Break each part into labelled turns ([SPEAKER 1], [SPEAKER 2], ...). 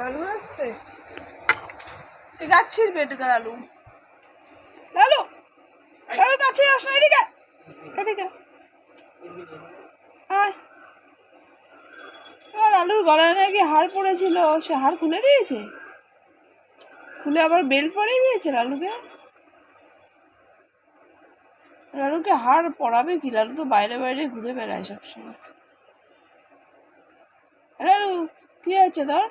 [SPEAKER 1] লালু আসছে এই গাছ ছিড়বে লালু। লালু আস না এদিকে। এদিকে গলায় নাকি হার পড়েছিল। সে হার খুলে দিয়েছে? খুলে আবার বেল পরিয়ে দিয়েছে লালুকে? লালুকে হার পরাবে কি? লালু তো বাইরে বাইরে ঘুরে বেড়ায় সবসময়। লালু, কি আছে তোর?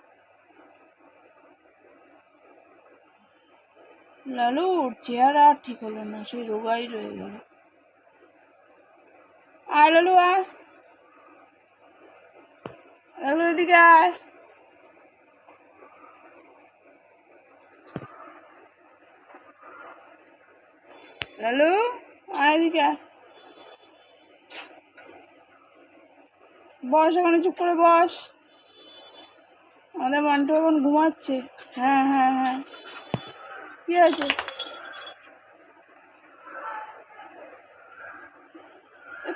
[SPEAKER 1] লালুর চেহারা আর ঠিক হলো না, সেই রোগাই রয়ে গেল। আয় লালু আয়। লালু, এদিকে আয়। লালু, আয় এদিকে আয়। বস, ওখানে চুপ করে বস। আমাদের মন্টু এখন ঘুমাচ্ছে। হ্যাঁ হ্যাঁ হ্যাঁ। কি আছে।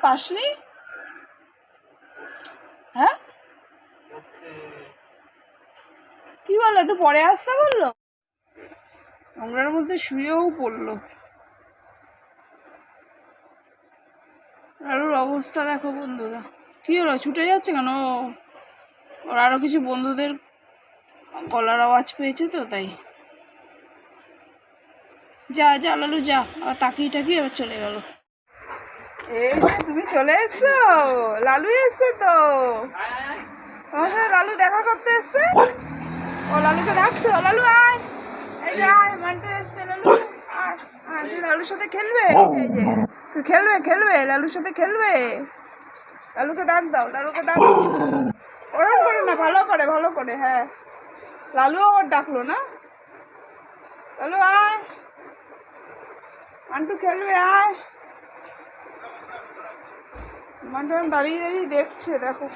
[SPEAKER 1] পাসনি? হ্যাঁ? কি বলল, একটু পরে আসতে বলল? নোংরার মধ্যে শুয়েও পড়ল। আলুর অবস্থা দেখো বন্ধুরা। কি হলো, ছুটে যাচ্ছে কেন? ওর আরও কিছু বন্ধুদের গলার আওয়াজ পেয়েছে তো, তাই। যা যা, লালু, যা। আর তাকিয়ে টাকিয়ে এবার চলে গেল। এই যে তুমি চলে এসছো? লালু এসছে তো। তোমার সাথে লালু দেখা করতে এসছে? ও লালুকে ডাকছো? লালু, আয়। এই যে, আয়, মান্টু এসছে, লালু। আয় আয় লালুর সাথে খেলবে? এই যে তুই খেলবে খেলবে, লালুর সাথে খেলবে। লালুকে ডাক দাও, লালুকে ডাক ওরম করে না, ভালো করে ভালো করে হ্যাঁ। লালুও ওর ডাকলো না? লালু, আয়। মান্টু খেলবে আয়। মান্টু দাঁড়িয়ে দাঁড়িয়ে দেখছে দেখো।